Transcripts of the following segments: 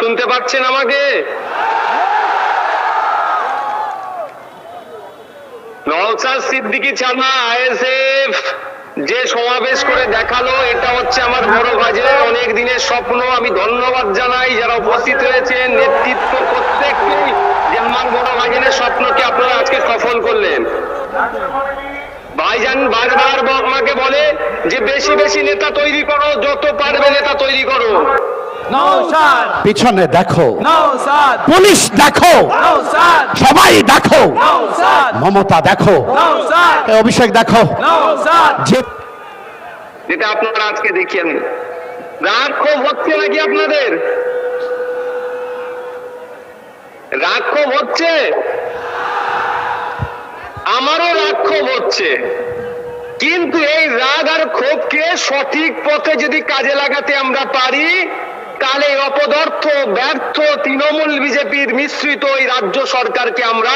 শুনতে পাচ্ছেন আমাকে? নওসাদ সিদ্দিকী ছানা আইএসএফ যে সমাবেশ করে দেখাল, এটা হচ্ছে আমার বড় ভাইয়ের অনেক দিনের স্বপ্ন, আমি ধন্যবাদ জানাই যারা উপস্থিত হয়েছেন নেতৃত্ব প্রত্যেককেই যে আমার বড় ভাইজানের স্বপ্নকে আপনারা আজকে সফল করলেন। ভাইজান বারবার আমাকে বলে যে, বেশি বেশি নেতা তৈরি করো, যত পারবে নেতা তৈরি করো। পিছনে দেখো। পুলিশ দেখো। সবাই দেখো। মমতা দেখো। অভিষেক দেখো। যেটা আপনারা আজকে দেখেন রাগ ক্ষোভ হচ্ছে নাকি আপনাদের? রাগ ক্ষোভ হচ্ছে? আমারও রাগ ক্ষোভ হচ্ছে। কিন্তু এই রাগ আর ক্ষোভকে সঠিক পথে যদি কাজে লাগাতে আমরা পারি এই অপদার্থ, ব্যর্থ তৃণমূল বিজেপির মিশ্রিত এই রাজ্য সরকারকে আমরা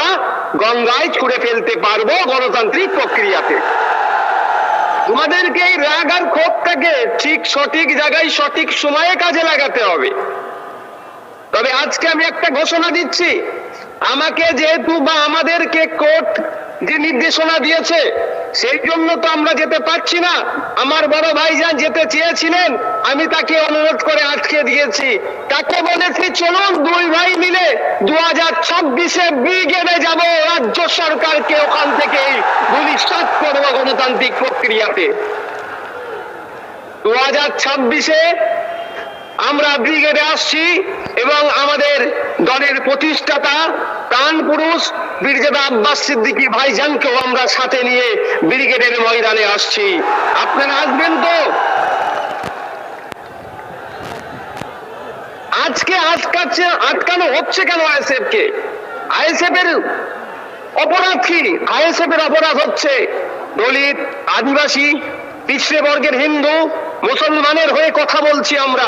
গঙ্গায় ছুড়ে ফেলতে পারব গণতান্ত্রিক প্রক্রিয়াতে। তোমাদেরকে এই রাগ আর ক্ষোভটাকে ঠিক সঠিক জায়গায়, সঠিক সময়ে কাজে লাগাতে হবে। তবে আজকে আমি একটা ঘোষণা দিচ্ছি। আমাকে যেহেতু বা আমাদেরকে কোর্ট যে নির্দেশনা দিয়েছে সেই জন্য তো আমরা যেতে পারছি না। আমার বড় ভাই ভাইজান যেতে চেয়েছিলেন, আমি তাকে অনুরোধ করে আটকে দিয়েছি। তাকে বলেছি, চলুন দুই ভাই মিলে দু হাজার ছাব্বিশে ব্রিগেডে যাব, রাজ্য সরকারকে ওখান থেকেই ভূমিষ্ঠাত করব গণতান্ত্রিক প্রক্রিয়াতে। দু হাজার ছাব্বিশে আমরা ব্রিগেডে আসছি এবং আমাদের দলের প্রতিষ্ঠাতা প্রাণ পুরুষ বীরজেদা আব্বাস সিদ্দিকী ভাইজানকেও আমরা সাথে নিয়ে ব্রিগেডের ময়দানে আসছি। আপনারা আসবেন তো? আজকে আটকাচ্ছে, আটকানো হচ্ছে কেন আইএসএফ কে আইএসএফ এর অপরাধ কি? আইএসএফ এর অপরাধ হচ্ছে দলিত, আদিবাসী, পিছড়ে বর্গের হিন্দু, মুসলমানের হয়ে কথা বলছি আমরা।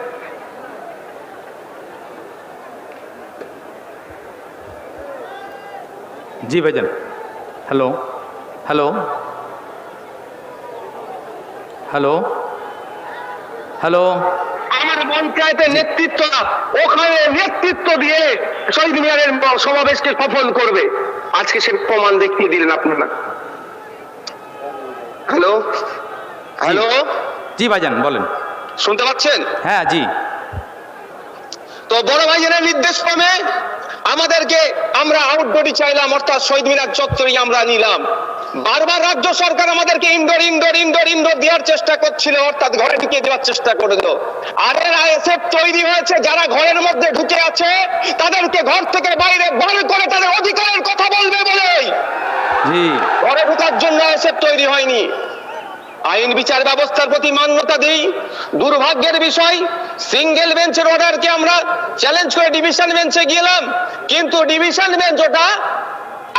জি ভাইজান। হ্যালো। হ্যালো। হ্যালো। হ্যালো। আমার পঞ্চায়েতের নেতৃত্ব ওখানে নেতৃত্ব দিয়ে শহীদ মিনারের সমাবেশকে সফল করবে। আজকে সে প্রমাণ দেখিয়ে দিলেন আপনারা। হ্যালো। হ্যালো। জি ভাইজান বলেন। শুনতে পাচ্ছেন? হ্যাঁ জি। তো বড় ভাইজানের নির্দেশ ক্রমে আমাদেরকে আমরা আউটডোরই চাইলাম অর্থাৎ শহীদ মিনার চত্বরই আমরা নিলাম। বারবার রাজ্য সরকার আমাদেরকে ইনডোর ইনডোর ইনডোর ইনডোর দেওয়ার চেষ্টা করছিল অর্থাৎ ঘরে ঢুকিয়ে দেওয়ার চেষ্টা করে দিল আর এর আইএসএফ তৈরি হয়েছে যারা ঘরের মধ্যে ঢুকে আছে তাদেরকে ঘর থেকে বাইরে বার করে তাদের অধিকারের কথা বলবে বলেই। জি। ঘরে ঢোকার জন্য আইএসএফ তৈরি হয়নি। আইন বিচার ব্যবস্থার প্রতি মান্যতা দিই। দুর্ভাগ্যের বিষয় সিঙ্গেল বেঞ্চের অর্ডারকে আমরা চ্যালেঞ্জ করে ডিভিশন বেঞ্চে গেলাম। কিন্তু ডিভিশন বেঞ্চ ওটা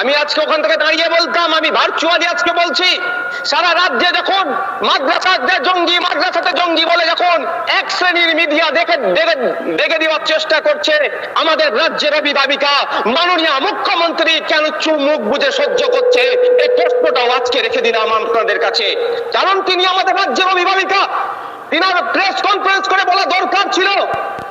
আমি আজকে ওখান থেকে দাঁড়িয়ে বলতাম, আমি ভার্চুয়ালি আজকে বলছি, সারা রাজ্যে যখন মাদ্রাসাতে জঙ্গি মাদ্রাসাতে জঙ্গি বলে যখন এক শ্রেণির মিডিয়া দেখে দেখে দেওয়ার চেষ্টা করছে, আমাদের রাজ্যের অভিভাবিকা মাননীয় মুখ্যমন্ত্রী কেন মুখ বুঝে সহ্য করছে? এই প্রশ্নটাও আজকে রেখে দিলাম আপনাদের কাছে। কারণ তিনি আমাদের রাজ্যের অভিভাবিকা। তিনার প্রেস কনফারেন্স করে বলা দরকার ছিল।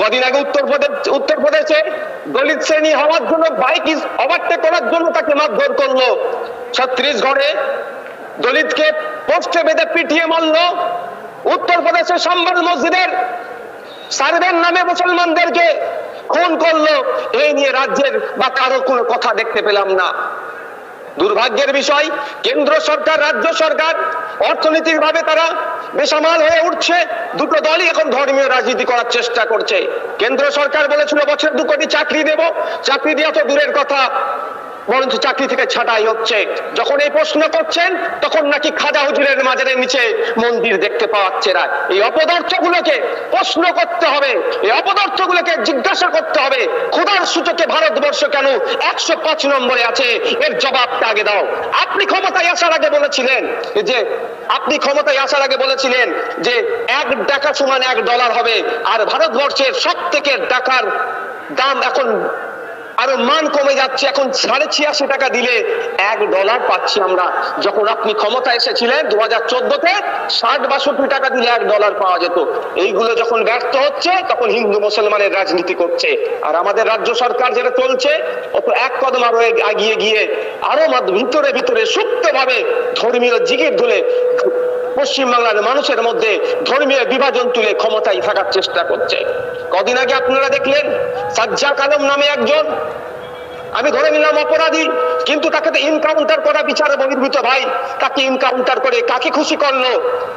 কদিন আগে উত্তরপ্রদেশ উত্তরপ্রদেশে দলিত শ্রেণি হওয়ার জন্য বাইক ওভারটেক করার জন্য তাকে মারধর করল। ছত্রিশগড়ে দলিতকে পোস্টে বেঁধে পিটিয়ে মারলো। উত্তরপ্রদেশের সম্বল মসজিদের সার্ভের নামে মুসলমানদেরকে খুন করল। এই নিয়ে রাজ্যের বা কারও কোনো কথা দেখতে পেলাম না। দুর্ভাগ্যের বিষয়, কেন্দ্র সরকার, রাজ্য সরকার অর্থনৈতিক ভাবে তারা বেসামাল হয়ে উঠছে। দুটো দলই এখন ধর্মীয় রাজনীতি করার চেষ্টা করছে। কেন্দ্র সরকার বলেছিল, বছর দু কোটি চাকরি দেব। চাকরি দেওয়া তো দূরের কথা। বরঞ্চ চাকরি থেকে ছাঁটাই হচ্ছে। যখন এই প্রশ্ন করছেন, তখন নাকি খাজা হুজুরের মাজারের নিচে মন্দির দেখতে পাওয়াচ্ছে না। এই অপদার্থ গুলোকে প্রশ্ন করতে হবে, এই অপদার্থ গুলোকে জিজ্ঞাসা করতে হবে, খোদার সূচকে ভারতবর্ষ কেন একশো পাঁচ নম্বরে আছে? এর জবাবটা আগে দাও। আপনি ক্ষমতায় আসার আগে বলেছিলেন যে, আপনি ক্ষমতায় আসার আগে বলেছিলেন যে এক টাকা সমান এক ডলার হবে, আর ভারতবর্ষের সব থেকে টাকার দাম এখন আরও মান কমে যাচ্ছে। এখন সাড়ে ছিয়াশি টাকা দিলে এক ডলার পাচ্ছি আমরা। যখন আপনি ক্ষমতা এসেছিলেন দু হাজার চোদ্দতে, ষাট বাষট্টি টাকা দিলে এক ডলার পাওয়া যেত। এইগুলো যখন ব্যর্থ হচ্ছে, তখন হিন্দু মুসলমানের রাজনীতি করছে। আর আমাদের রাজ্য সরকার যেটা চলছে, অত এক কদম আরও এগ- এগিয়ে গিয়ে আরও ভিতরে ভিতরে সুপ্ত ভাবে ধর্মীয় জিগির ধুলে পশ্চিমবাংলার মানুষের মধ্যে ধর্মীয় বিভাজন তুলে ক্ষমতায় থাকার চেষ্টা করছে। কদিন আগে আপনারা দেখলেন সাজ্জাক আলম নামে একজন আমি ধরে নিলাম অপরাধী কিন্তু তাকে তো ইনকাউন্টার করা বিচারে বহির্ভূত ভাই। তাকে ইনকাউন্টার করে কাকে খুশি করল?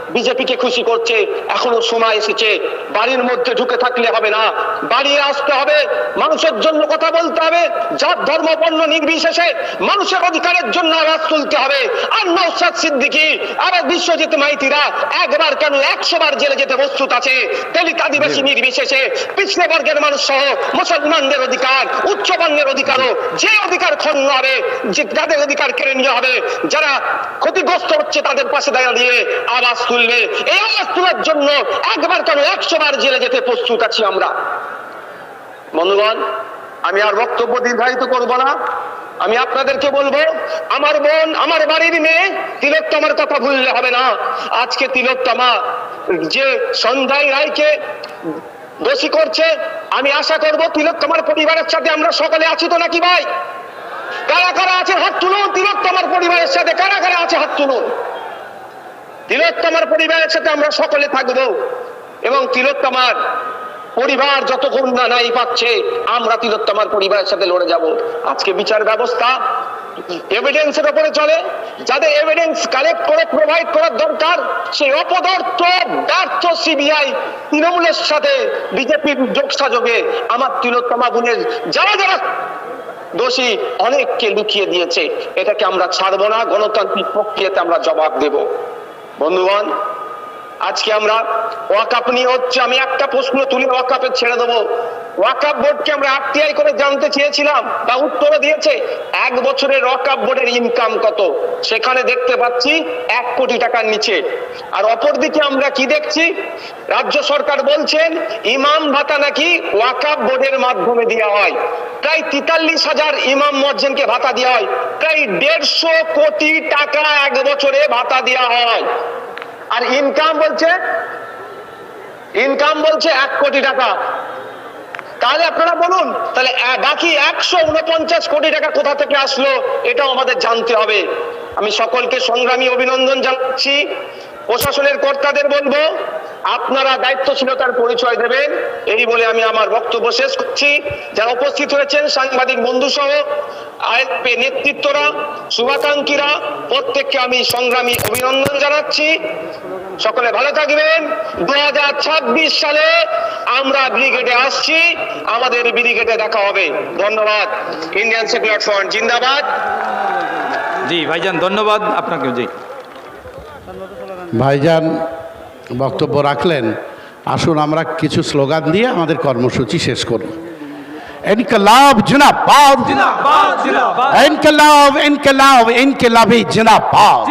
বিজেপিকে খুশি করছে এখনও সময় এসেছে। বাড়ির মধ্যে ঢুকে থাকলে হবে না। বাড়িয়ে আসতে হবে। মানুষের জন্য কথা বলতে হবে। জাত ধর্ম বর্ণ নির্বিশেষে মানুষের অধিকারের জন্য আওয়াজ তুলতে হবে। আর নৌসাদ সিদ্দিকি আবার বিশ্বজিৎ মাইতিরা একবার কেন একশো বার জেলে যেতে প্রস্তুত আছে? দলিত আদিবাসী নির্বিশেষে পিছলে বর্গের মানুষ সহ মুসলমানদের অধিকার উচ্চ বর্ণের অধিকারও যে অধিকার ক্ষুণ্ণ হবে যাদের অধিকার কেড়ে নিয়ে হবে, যারা ক্ষতিগ্রস্ত হচ্ছে তাদের পাশে দাঁড়িয়ে আওয়াজ তুলবে। এই আওয়াজ তোলার জন্য একবার কেন একশো বার জেলে যেতে প্রস্তুত আছি আমরা। বন্ধুগণ, আমি আর বক্তব্য দীর্ঘায়িত করব না। আমি আপনাদেরকে বলব, আমার বোন, আমার বাড়ির মেয়ে তিলোত্তমার কথা ভুললে হবে না। আজকে তিলোত্তমা যে সন্ধ্যায় রায়কে দোষী করছে আমি আশা করব তিলোত্তমার পরিবারের সাথে আমরা সকলে আছি তো নাকি ভাই? কারা কারা আছে হাত তুলুন তিলোত্তমার পরিবারের সাথে, কারা কারা আছে হাত তুলুন? তিলোত্তমার পরিবারের সাথে আমরা সকলে থাকব এবং তিলোত্তমার পরিবার যত না নাই পাচ্ছে, আমরা তিলোত্তমার পরিবারের সাথে লড়ে যাব। আজকে বিচার ব্যবস্থা এভিডেন্সের উপরে চলে। যাদের এভিডেন্স কালেক্ট করে প্রোভাইড করার দরকার, সেই অপদার্থ, ব্যর্থ সিবিআই তৃণমূলের সাথে বিজেপির যোগ সাযোগে আমার তিলোত্তমা বোনের যারা যারা দোষী, অনেককে লুকিয়ে দিয়েছে। এটাকে আমরা ছাড়বো না, গণতান্ত্রিক প্রক্রিয়াতে আমরা জবাব দেব। বন্ধুগণ আজকে আমরা ওয়াকাপ নিয়ে হচ্ছে, আমি একটা প্রশ্ন তুলে ওয়াকাপে ছেড়ে দেবো। ওয়াকাপ বোর্ডকে আমরা আরটিআই করে জানতে চেয়েছিলাম বা উত্তরও দিয়েছে, এক বছরের ওয়াকাপ বোর্ডের ইনকাম কত? সেখানে দেখতে পাচ্ছি এক কোটি টাকার নিচে। আর অপরদিকে আমরা কি দেখছি? রাজ্য সরকার বলছেন, ইমাম ভাতা নাকি ওয়াকাপ বোর্ডের মাধ্যমে দেওয়া হয়। প্রায় তেতাল্লিশ হাজার ইমাম মজ্জেনকে ভাতা দেওয়া হয়। প্রায় দেড়শো কোটি টাকা এক বছরে ভাতা দেওয়া হয়। আর ইনকাম বলছে ইনকাম বলছে এক কোটি টাকা। তাহলে আপনারা বলুন, তাহলে বাকি একশো উনপঞ্চাশ কোটি টাকা কোথা থেকে আসলো, এটাও আমাদের জানতে হবে। আমি সকলকে সংগ্রামী অভিনন্দন জানাচ্ছি। প্রশাসনের কর্তাদের বলব আপনারা দায়িত্বশীলতার পরিচয় দেবেন। এই বলে আমি আমার বক্তব্য শেষ করছি। যারা উপস্থিত হয়েছেন সাংবাদিক বন্ধু সহ আইএসপি নেতৃত্বরা শুভাকাঙ্ক্ষীরা প্রত্যেককে আমি সংগ্রামী অভিনন্দন জানাচ্ছি। সকলে ভালো থাকবেন। দু হাজার ছাব্বিশ সালে আমরা ব্রিগেডে আসছি। আমাদের ব্রিগেডে দেখা হবে। ধন্যবাদ। ইন্ডিয়ান সেকুলার ফ্রন্ট জিন্দাবাদ। জি ভাইজান ধন্যবাদ আপনাকে জি। ভাইজান বক্তব্য রাখলেন আসুন আমরা কিছু স্লোগান দিয়ে আমাদের কর্মসূচি শেষ করি। ইনকলাব জিনাবাদ ইনকলাব ইনকলাব ইনকলাবি জিনাবাদ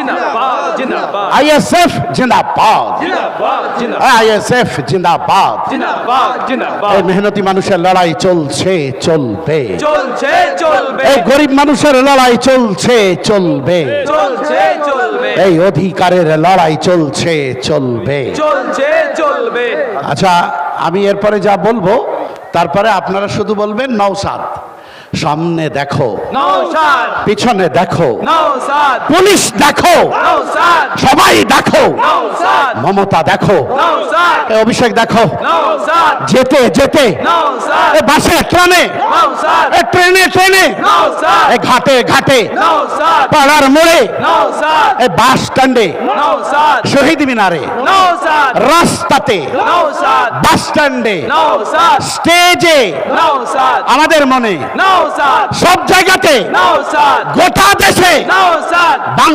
আইএসএফ জিন্দাবাদ। আইএসএফ জিন্দাবাদ। জিন্দাবাদ। জিন্দাবাদ এই মেহনতি মানুষের লড়াই চলছে চলবে। চলছে চলবে। এই গরিব মানুষের লড়াই চলছে চলবে। চলছে চলবে। এই অধিকারের লড়াই চলছে চলবে। চলছে চলবে। আচ্ছা আমি এরপরে যা বলব তারপরে আপনারা শুধু বলবেন নৌসাদ সামনে দেখো। পিছনে দেখো। পুলিশ দেখো। সবাই দেখো। মমতা দেখো। অভিষেক দেখো। যেতে যেতে। বাসে ট্রেনে। ট্রেনে ট্রেনে। ঘাটে ঘাটে। পাড়ার মোড়ে। বাস স্ট্যান্ডে। শহীদ মিনারে। রাস্তাতে। বাস স্ট্যান্ডে। স্টেজে। আমাদের মনে। সব জায়গাতে গোটা দেশে বাংলা